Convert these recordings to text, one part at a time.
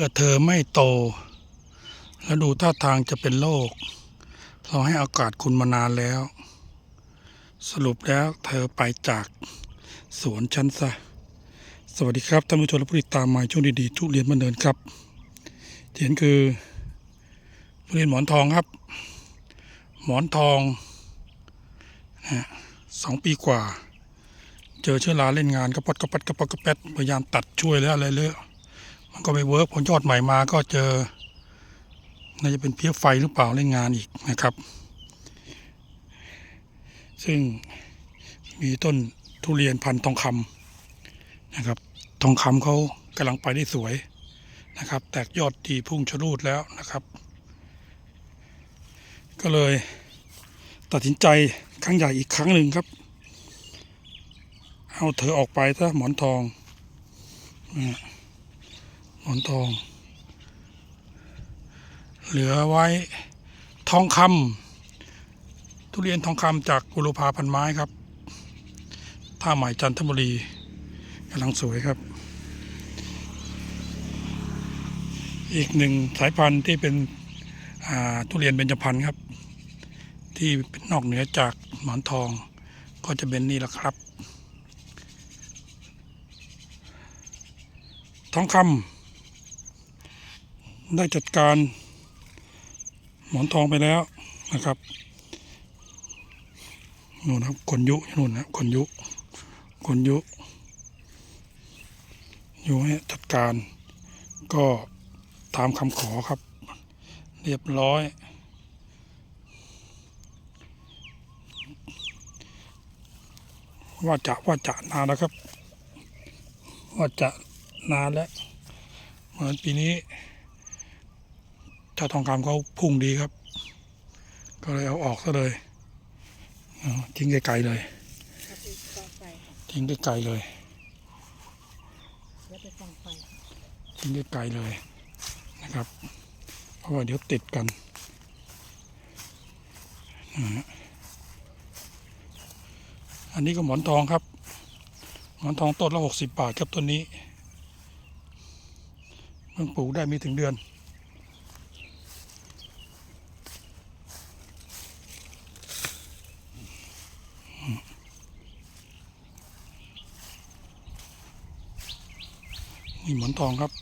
มื่อเธอไม่โต แล้วดูท่าทางจะเป็นโรคเราให้โอกาสคุณมานานแล้ว สรุปแล้วเธอไปจากสวนฉันซะ สวัสดีครับท่านผู้ชมและผู้ติดตามมาช่วงดีๆทุเรียนมานเนินครับที่เห็นคือทุเรียนหมอนทองครับ หมอนทองนะฮะสองปีกว่า เจอเชื้อราเล่นงานกระปัดกระปัดกระปัดกระแปดพยายามตัดช่วยแล้วอะไรเลย มันก็ไม่เวิร์กพอยอดใหม่มาก็เจอน่าจะเป็นเพี้ยไฟหรือเปล่าเล่นงานอีกนะครับ ซึ่งมีต้นทุเรียนพันธุ์ทองคำนะครับ ทองคำเขากำลังไปได้สวยนะครับ แตกยอดดีพุ่งชะลูดแล้วนะครับ ก็เลยตัดสินใจครั้งใหญ่อีกครั้งหนึ่งครับ เอาเธอออกไปซะหมอนทองนะ หมอนทอง เหลือไว้ทองคำทุเรียนทองคำจากบุรพาพันไม้ครับท่าใหม่จันทบุรีกำลังสวยครับ อีกหนึ่งสายพันธุ์ที่เป็นทุเรียนเบญจพรรณครับ ที่เป็นนอกเหนือจากหมอนทองก็จะเป็นนี่แหละครับ ทองคำ ได้จัดการ หมอนทองไปแล้วนะครับนู่นครับคนยุนู่นนะครับคนยุคนยุอยู่ให้จัดการก็ตามคำขอครับ เรียบร้อย ว่าจะว่าจะนานแล้วครับ ว่าจะนานแล้วเหมือนปีนี้ ถ้าทองคำเขาพุ่งดีครับ ก็เลยเอาออกซะเลยทิ้งไกลๆเลย ทิ้งไกลๆเลยทิ้งไกลๆเลยนะครับ เพราะว่าเดี๋ยวติดกันอันนี้ก็หมอนทองครับ หมอนทองต้นละหกสิบบาทครับต้นนี้เพิ่งปลูกได้ไม่ถึงเดือน นี่หมอนทองครับ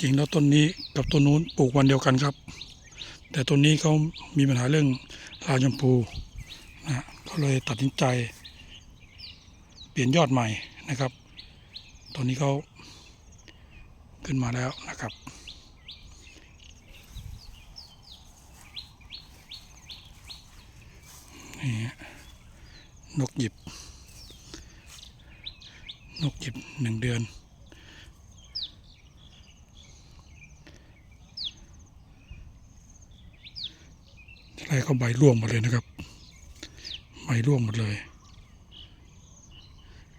จริงแล้วต้นนี้กับต้นนู้นปลูกวันเดียวกันครับ แต่ต้นนี้เขามีปัญหาเรื่องลาชมพูนะก็เลยตัดสินใจ เปลี่ยนยอดใหม่นะครับตอนนี้เขาขึ้นมาแล้วนะครับนี่ฮะนกหยิบ นกหยิบหนึ่งเดือนอะไรก็ใบร่วงหมดเลยนะครับ ใบร่วงหมดเลย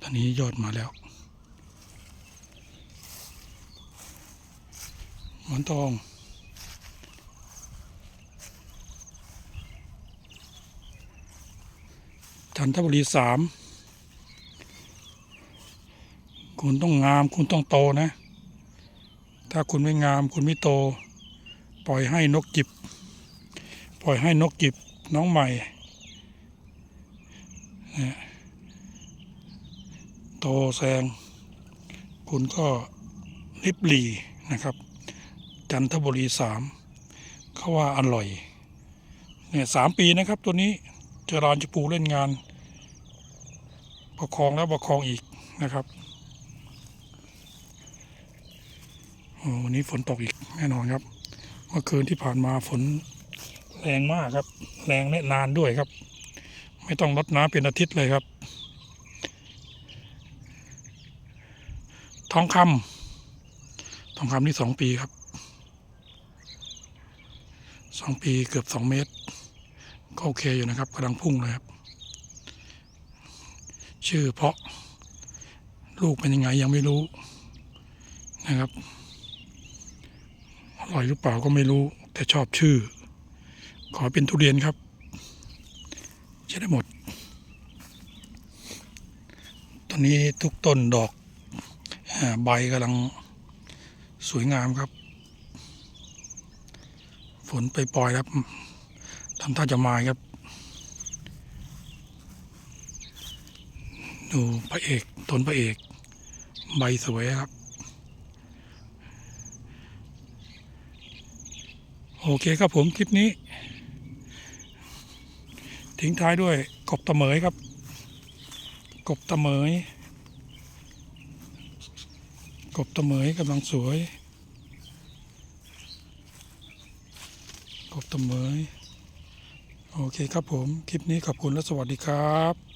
ตอนนี้ยอดมาแล้วหมอนทองจันทบุรีสาม คุณต้องงาม คุณต้องโตนะ ถ้าคุณไม่งาม คุณไม่โต ปล่อยให้นกจิบ ปล่อยให้นกจิบน้องใหม่นะโตแซง คุณก็ริบหลีนะครับ จันทบุรีสามเขาว่าอร่อยเนี่ยสามปีนะครับตัวนี้เจรานจะปูเล่นงาน ประคองแล้วประคองอีกนะครับโอ้ วันนี้ฝนตกอีกแน่นอนครับ เมื่อคืนที่ผ่านมาฝนแรงมากครับ แรงและนานด้วยครับ ไม่ต้องรดน้ำเป็นอาทิตย์เลยครับ ทองคำทองคำนี่สองปีครับสองปีเกือบสองเมตร ก็โอเคอยู่นะครับกำลังพุ่งเลยครับ ชื่อเพราะลูกเป็นยังไงยังไม่รู้นะครับ อร่อยหรือเปล่าก็ไม่รู้ แต่ชอบชื่อ ขอเป็นทุเรียนครับใช้ได้หมด ตอนนี้ทุกต้นดอกใบกำลังสวยงามครับ ฝนไปปล่อยครับทำท่าจะมาครับ ดูพระเอกต้นพระเอก ใบสวยครับ โอเคครับผมคลิปนี้ ทิ้งท้ายด้วยกบตะเหมยครับ กบตะเหมย กบตะเหมยกำลังสวย กบตะเหมย โอเคครับผม คลิปนี้ขอบคุณและสวัสดีครับ